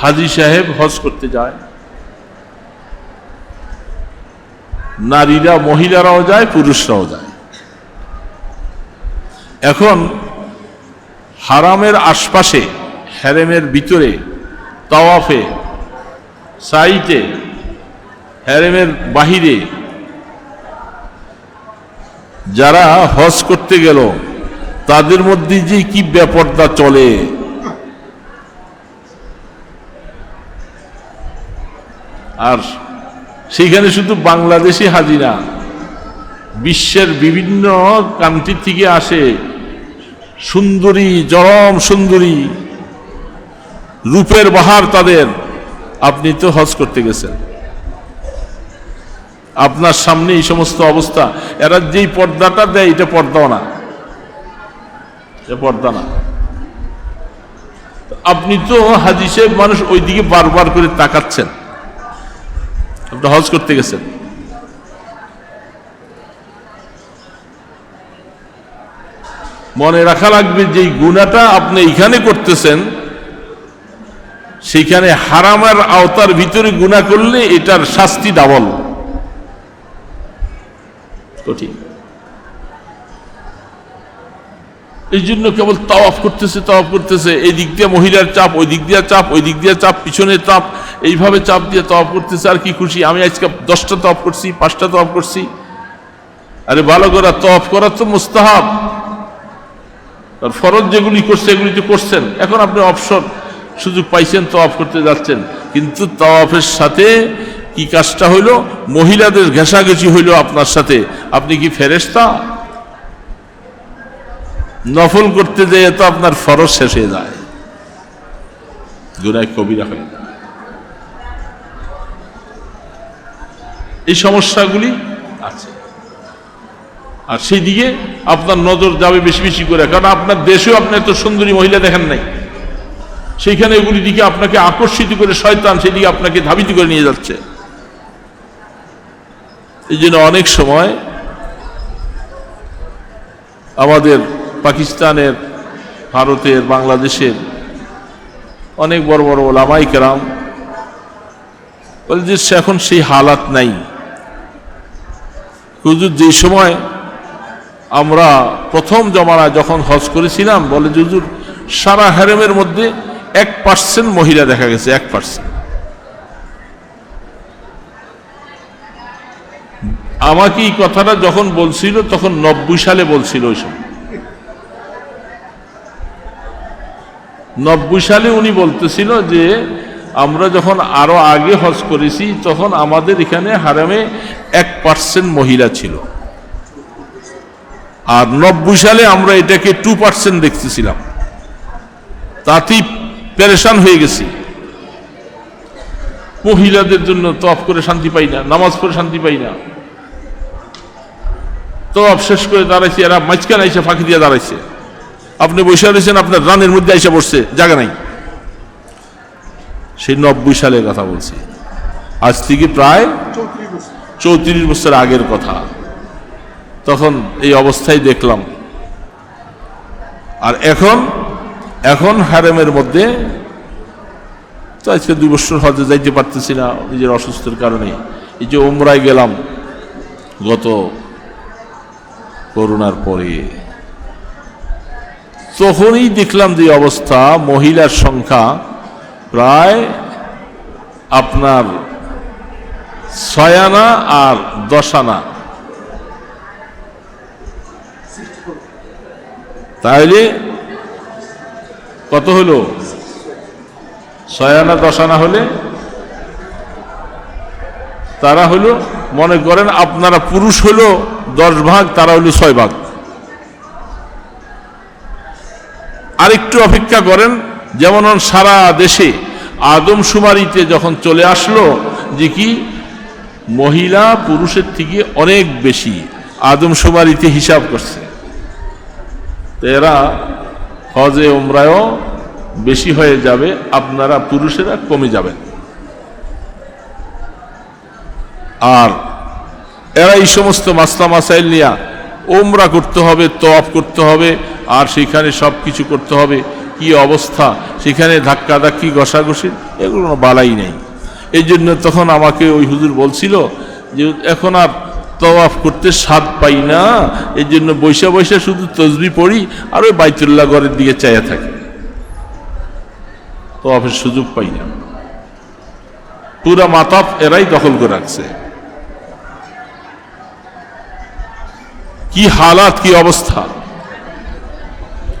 হাজি সাহেব হজ করতে যায়। নারীরা, মহিলারাও যায়, পুরুষরাও যায়। এখন হারামের আশপাশে হ্যারেমের ভিতরে, তাওয়াফে, সাইটে হ্যারেমের বাহিরে যারা হজ করতে গেল, তাদের মধ্যে যে কি ব্যাপারটা চলে? আর সেইখানে শুধু বাংলাদেশি হাজিরা বিশ্বের বিভিন্ন কান্ট্রি থেকে আসে সুন্দরী জরম সুন্দরী রূপের বাহার তাদের। আপনি তো হজ করতে গেছেন। আপনার সামনে এই সমস্ত অবস্থা, এরা যেই পর্দাটা দেয়, এটা পর্দাও না। পর্দা না। আপনি তো হাজি সাহেব মানুষ, ওইদিকে বারবার করে তাকাচ্ছেন। হজ করতে গেছেন। মনে রাখা লাগবে যে গুণাটা আপনি এইখানে করতেছেন, সেইখানে হারামার আওতার ভিতরে গুণা করলে এটার শাস্তি ডাবল কঠিন এই জন্য কেবল তাওয়াফ করতেছে তাওয়াফ করতেছে। এই দিক দিয়ে মহিলার চাপ, ওই দিক দিয়ে চাপ, ওই দিক দিয়ে চাপ, পিছনে চাপ, এইভাবে চাপ দিয়ে তাওয়াফ করতেছে, আর কি খুশি? আমি আজকে দশটা তফ করছি, পাঁচটা তফ করছি। আরে ভালো করা তফ করা তো মুস্তাহাব। আর ফরজ যেগুলি করছে, এগুলি তো করছেন। এখন আপনি অপশন সুযোগ পাইছেন, তওয়াফ করতে যাচ্ছেন। কিন্তু তওয়াফের সাথে কি কাজটা হইল? মহিলাদের ঘেঁষাঘেঁষি হইল আপনার সাথে। আপনি কি ফেরেস্তা নফল করতে যেয়ে তো আপনার ফরজ শেষ হয়ে যায়। গুনায় কবিরা হয়ে যায়। এই সমস্যাগুলি আছে। আর সেই দিকে আপনার নজর যাবে বেশি বেশি করে, কারণ আপনার দেশেও আপনি এত সুন্দরী মহিলা দেখেন নাই। সেইখানে এগুলি দিকে আপনাকে আকর্ষিত করে শয়তান সেদিকে আপনাকে ধাবিত করে নিয়ে যাচ্ছে। এই জন্য অনেক সময় আমাদের পাকিস্তানের, ভারতের, বাংলাদেশের অনেক বড় বড় ওলামাই কেরাম বলে যে এখন সেই হালাত নাই। হুজুর, যে সময় আমরা প্রথম জমানায় যখন হজ করেছিলাম, বলে হুজুর, সারা হ্যারেমের মধ্যে এক পার্সেন্ট মহিলা দেখা গেছে, এক পার্সেন্ট আমাকে এই কথাটা যখন বলছিল, তখন নব্বই সালে বলছিল ওই সময়। নব্বই সালে উনি বলতেছিল যে, আমরা যখন আরও আগে হজ করেছি, তখন আমাদের এখানে হারামে এক পার্সেন্ট মহিলা ছিল। আর নব্বই সালে আমরা এটাকে টু পার্সেন্ট দেখতেছিলাম। তাতেই পেরেশান হয়ে গেছি। মহিলাদের জন্য তফ করে শান্তি পাই না, নামাজ পড়ে শান্তি পাই না। তফ শেষ করে দাঁড়াইছে, এরা মাঝখানে এসে ফাঁকি দিয়ে দাঁড়াইছে। আপনি বসে রয়েছেন আপনার রানের মধ্যে এসে বসছে জায়গা নাই। সেই নব্বই সালের কথা বলছি। আজ থেকে প্রায় চৌত্রিশ বছর আগের কথা। তখন এই অবস্থায় দেখলাম। আর এখন এখন হারেমের মধ্যে তো আজকে দুই বছর হজে যাইতে পারতেছি না, নিজের অসুস্থের কারণে। এই যে ওমরায় গেলাম, গত করোনার পরে। তখনই দেখলাম যে অবস্থা, মহিলার সংখ্যা প্রায় আপনার ছয় আনা আর দশ আনা তাহলে কত হলো? ছয় আনা দশ আনা হলে? তারা হলো, মনে করেন আপনারা পুরুষ হলো দশ ভাগ, তারা হলো ছয় ভাগ। আরেকটু অপেক্ষা করেন, যেমন সারা দেশে আদমশুমারিতে যখন চলে আসলো, যে কি? মহিলা পুরুষের থেকে অনেক বেশি আদমশুমারিতে হিসাব করছে। এরা হজে ওমরায়ও বেশি হয়ে যাবে, আপনারা পুরুষেরা কমে যাবেন। আর এরা এই সমস্ত মাসলা মাসাইল নিয়ে ওমরা করতে হবে তফ করতে হবে আর সেখানে সব কিছু করতে হবে। কি অবস্থা? সেখানে ধাক্কা ধাক্কি, ঘষাঘষি, এগুলো বালাই নেই। এই জন্য তখন আমাকে ওই হুজুর বলছিল যে, এখন আর তওয়াফ করতে স্বাদ পাই না। এর জন্য বৈশা বৈশা শুধু তসবি পড়ি আর ওই বাইতুল্লাহ ঘরের দিকে চাইয়া থাকি। তওয়াফের সুযোগ পাই না। পুরা মাতাফ এরাই দখল করে রাখছে। কি হালাত, কি অবস্থা?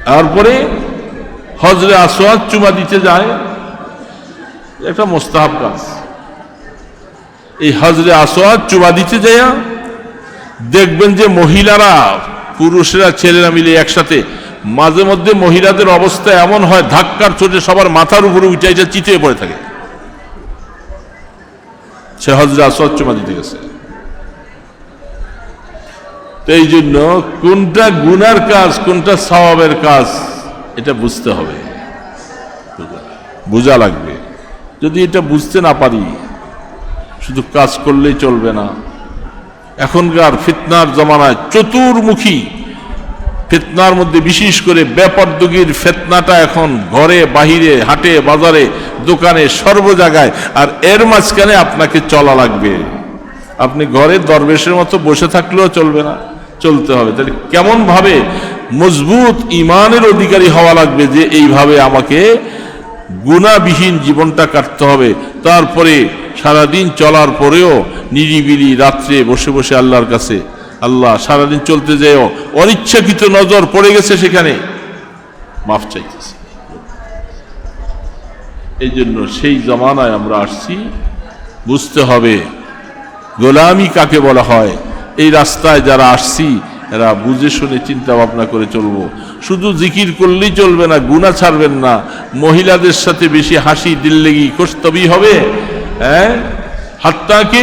তারপরে হজরে আসোয়াদ চুমা দিতে যায়। একটা মোস্তাহাব কাজ। এই হজরে আসোয়াদ চুমা দিতে যায় দেখবেন যে মহিলারা, পুরুষেরা, ছেলেরা মিলে একসাথে মাঝে মধ্যে মহিলাদের অবস্থা এমন হয়, ধাক্কার চোটে সবার মাথার উপরে উঠে এটা চিতে পড়ে থাকে। সে হজরে আসোয়াদ চুমা দিতে গেছে। এই জন্য কোনটা গুনার কাজ, কোনটা স্বভাবের কাজ, এটা বুঝতে হবে। বোঝা লাগবে। যদি এটা বুঝতে না পারি, শুধু কাজ করলেই চলবে না। এখনকার ফিতনার জমানায় চতুর্মুখী, ফিতনার মধ্যে বিশেষ করে ব্যাপারদুগির ফেতনাটা এখন ঘরে, বাহিরে, হাটে, বাজারে, দোকানে সর্ব জায়গায় আর এর মাঝখানে আপনাকে চলা লাগবে। আপনি ঘরে দরবেশের মতো বসে থাকলেও চলবে না। চলতে হবে। তাহলে কেমন ভাবে মজবুত ইমানের অধিকারী হওয়া লাগবে যে এইভাবে আমাকে গুণাবিহীন জীবনটা কাটতে হবে? তারপরে সারাদিন চলার পরেও নিরিবিলি রাত্রে বসে বসে আল্লাহর কাছে, আল্লাহ সারাদিন চলতে যেও অনিচ্ছাকৃত নজর পড়ে গেছে সেখানে। মাফ চাইতেছে। এই জন্য সেই জমানায় আমরা আসছি। বুঝতে হবে গোলামি কাকে বলা হয়? এই রাস্তায় যারা আসছি, এরা বুঝে শুনে চিন্তা ভাবনা করে চলবো। শুধু জিকির করলেই চলবে না, গুণা ছাড়বেন না। মহিলাদের সাথে বেশি হাসি দিল্লেগি কস্তবি হবে হ্যাঁ? হাত্তাকে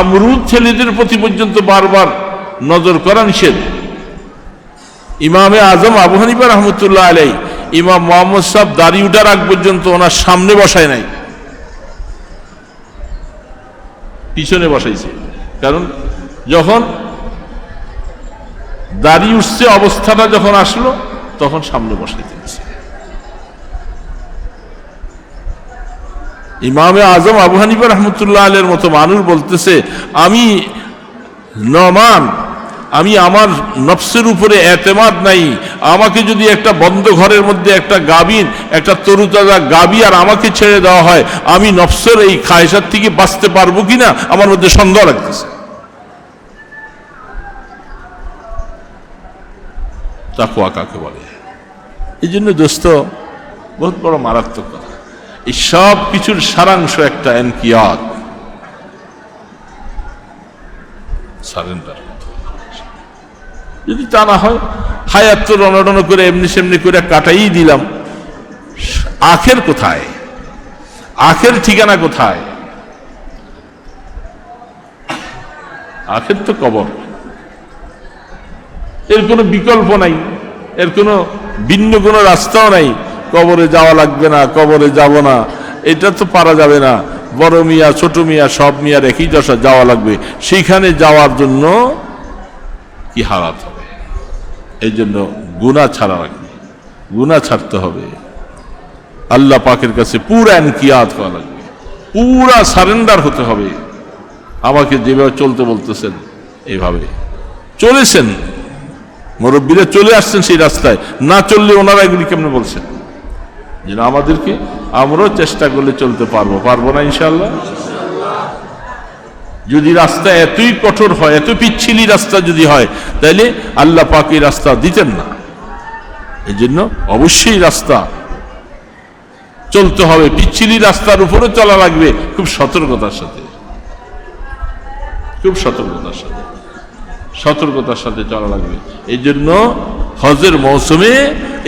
আমরুদ ছেলেদের প্রতি পর্যন্ত বারবার নজর করা নিষেধ ইমামে আজম আবু হানিফা রহমতুল্লাহ আলাই ইমাম মোহাম্মদ সাহ দাড়ি উঠার আগ পর্যন্ত ওনার সামনে বসায় নাই। পিছনে বসাইছে। কারণ যখন দাড়ি উঠছে অবস্থাটা যখন আসলো, তখন সামনে বসাইতে গেছে ইমামে আজম আবু হানিফা রহমতুল্লাহ আলের মতো মানুষ বলতেছে, আমি নমান, আমি আমার নফসের উপরে এতেমাদ নাই, আমাকে যদি একটা বন্ধ ঘরের মধ্যে একটা গাবিন একটা তরুতাজা গাবি আর আমাকে ছেড়ে দেওয়া হয়, আমি নফসের এই খায়সার থেকে বাঁচতে পারব কিনা? আমার মধ্যে সন্দেহ লাগতেছে। তাকুয়া কাকে বলে? এই জন্য দোস্ত, বহুত বড় মারাত্মক কথা। এই সব কিছুর সারাংশ একটা এনকিয়াত সারেন্ডার যদি তা না হয় হায়াত তো রণরণ করে এমনি সেমনি করে কাটাই দিলাম। আখের কোথায়? আখের ঠিকানা কোথায়? আখের তো কবর। এর কোনো বিকল্প নাই। এর কোনো ভিন্ন কোনো রাস্তাও নাই। কবরে যাওয়া লাগবে না, কবরে যাব না। এটা তো পারা যাবে না। বড় মিয়া, ছোট মিয়া, সব মিয়ার একই দশা যাওয়া লাগবে। সেইখানে যাওয়ার জন্য কি হারাত হবে? এই জন্য গুণা ছাড়া লাগবে গুণা ছাড়তে হবে। আল্লাহ পাকের কাছে পুরা এনকিয়াত হওয়া লাগবে। পুরা সারেন্ডার হতে হবে। আমাকে যেভাবে চলতে বলতেছেন এইভাবে চলেছেন। মুরব্বীরা চলে আসছেন সেই রাস্তায়। না চললে ওনারা এগুলি কেমনে বলছেন? যেন আমাদেরকে আমরাও চেষ্টা করলে চলতে পারব। পারব না ইনশাল্লাহ যদি রাস্তা এতই কঠোর হয় এত পিচ্ছিলি রাস্তা যদি হয় তাহলে আল্লাহ পাক এই রাস্তা দিতেন না। এই জন্য অবশ্যই রাস্তা চলতে হবে। পিচ্ছিলি রাস্তার উপরে চলা লাগবে। খুব সতর্কতার সাথে। খুব সতর্কতার সাথে। সতর্কতার সাথে চলা লাগবে। এই জন্য হজের মৌসুমে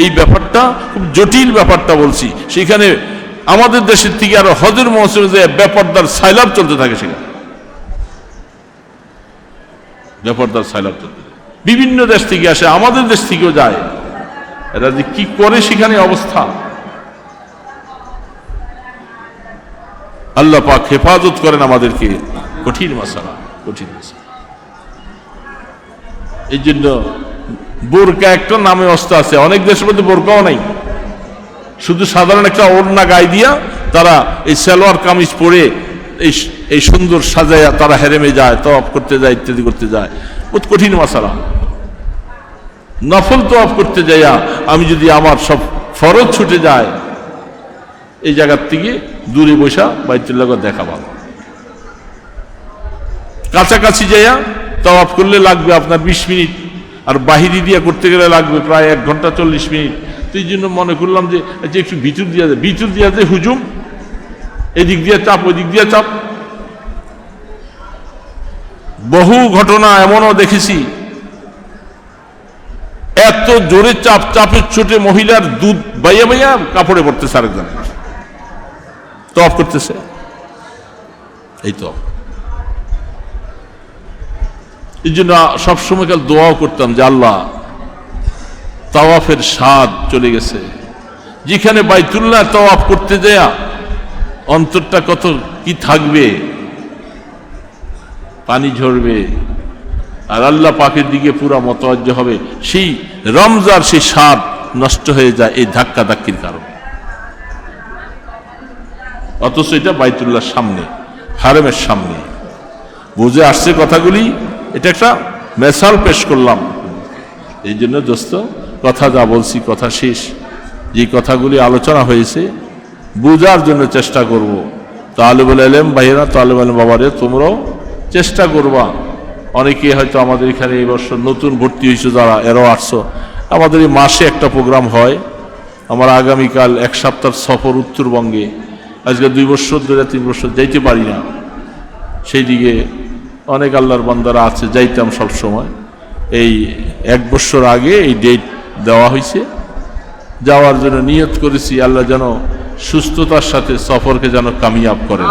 এই ব্যাপারটা খুব জটিল ব্যাপারটা বলছি। সেখানে আমাদের দেশের থেকে আরও হজের মৌসুমে যে ব্যাপারদার সাইলাব চলতে থাকে সেখানে। ব্যাপারদার সাইলাব চলতে বিভিন্ন দেশ থেকে আসে, আমাদের দেশ থেকেও যায়। এরা যে কি করে সেখানে অবস্থা? আল্লাহ পাক হেফাজত করেন আমাদেরকে। কঠিন মশালা কঠিন মশালা। এই জন্য বোরকা একটা নামে অস্ত্র আছে। অনেক দেশের মধ্যে বোরকাও নাই। শুধু সাধারণ একটা ওড়না গায়ে দিয়া তারা এই সালোয়ার কামিজ পরে এই এই সুন্দর সাজাইয়া তারা হেরেমে যায় তফ করতে যায়, ইত্যাদি করতে যায়। বহুত কঠিন মশালা নফল তফ করতে যাইয়া আমি যদি আমার সব ফরজ ছুটে যায়, এই জায়গার থেকে দূরে বসা বাইতুল্লাহ দেখা পাবো কাছাকাছি যাইয়া তওয়াফ করলে লাগবে আপনার বিশ মিনিট, আর বাহিরি দিয়া করতে গেলে লাগবে প্রায় এক ঘণ্টা চল্লিশ মিনিট। তো এই জন্য মনে করলাম যে একটু ভিতর দিয়া যায় ভিতর দিয়া যে হুজুম, এদিক দিয়ে চাপ, ওদিক দিয়ে চাপ। বহু ঘটনা এমনও দেখেছি। এত জোরে চাপ, চাপের চোটে মহিলার দুধ বাইয়া বাইয়া কাপড়ে পড়তেছে আরেকজন তফ করতেছে। এই তো। এই জন্য সবসময় কাল দোয়াও করতাম যে আল্লাহ, তাওয়াফের স্বাদ চলে গেছে। যেখানে বাইতুল্লাহ তাওয়াফ করতে দেয়া অন্তরটা কত কি থাকবে? পানি ঝরবে। আর আল্লাহ পাকের দিকে পুরা মতওয়াজ্য হবে। সেই রমজার সেই স্বাদ নষ্ট হয়ে যায় এই ধাক্কা ধাক্কির কারণে। অথচ এটা বাইতুল্লাহর সামনে, হারেমের সামনে। বুঝে আসছে কথাগুলি? এটা একটা মেসাল পেশ করলাম। এই জন্য দোস্ত, কথা যা বলছি, কথা শেষ। যে কথাগুলি আলোচনা হয়েছে, বুঝার জন্য চেষ্টা করব। তাহলে বলে এলেম ভাইয়েরা তাহলে বলেন বাবারে, তোমরাও চেষ্টা করবা। অনেকে হয়তো আমাদের এখানে এই বছর নতুন ভর্তি হয়েছে যারা, এরাও আটশো আমাদের এই মাসে একটা প্রোগ্রাম হয়। আমার আগামীকাল এক সপ্তাহ সফর উত্তরবঙ্গে। আজকে দুই বছর ধরে, তিন বছর যাইতে পারি না। সেই দিকে অনেক আল্লাহর বন্দারা আছে, যাইতাম সব সময় এই এক বছর আগে এই ডেট দেওয়া হয়েছে যাওয়ার জন্য নিয়ত করেছি, আল্লাহ যেন সুস্থতার সাথে সফরকে যেন কামিয়াব করেন।